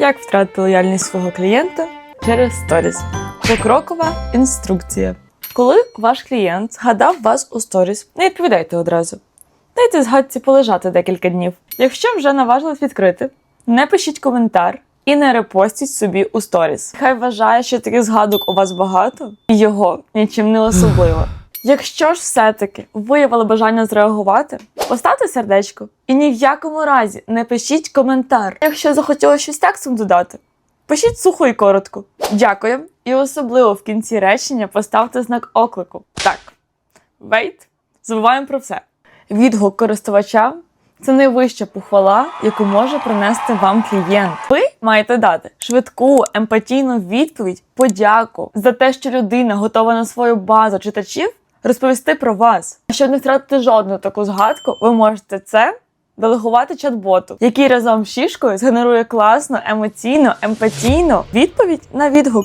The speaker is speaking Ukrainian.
Як втратити лояльність свого клієнта через сторіс. Покрокова інструкція. Коли ваш клієнт згадав вас у сторіс, не відповідайте одразу. Дайте згадці полежати декілька днів. Якщо вже наважились відкрити, не пишіть коментар і не репостіть собі у сторіс. Хай вважає, що таких згадок у вас багато, і його нічим не особливо. Якщо ж все-таки виявили бажання зреагувати, поставте сердечко і ні в якому разі не пишіть коментар. Якщо захотіли щось текстом додати, пишіть сухо і коротко. Дякую. І особливо в кінці речення поставте знак оклику. Так, wait, забуваємо про все. Відгук користувача це найвища похвала, яку може принести вам клієнт. Ви маєте дати швидку, емпатійну відповідь, подяку за те, що людина готова на свою базу читачів розповісти про вас. А щоб не втратити жодну таку згадку, ви можете це делегувати чат-боту, який разом з шішкою згенерує класну, емоційну, емпатійну відповідь на відгук.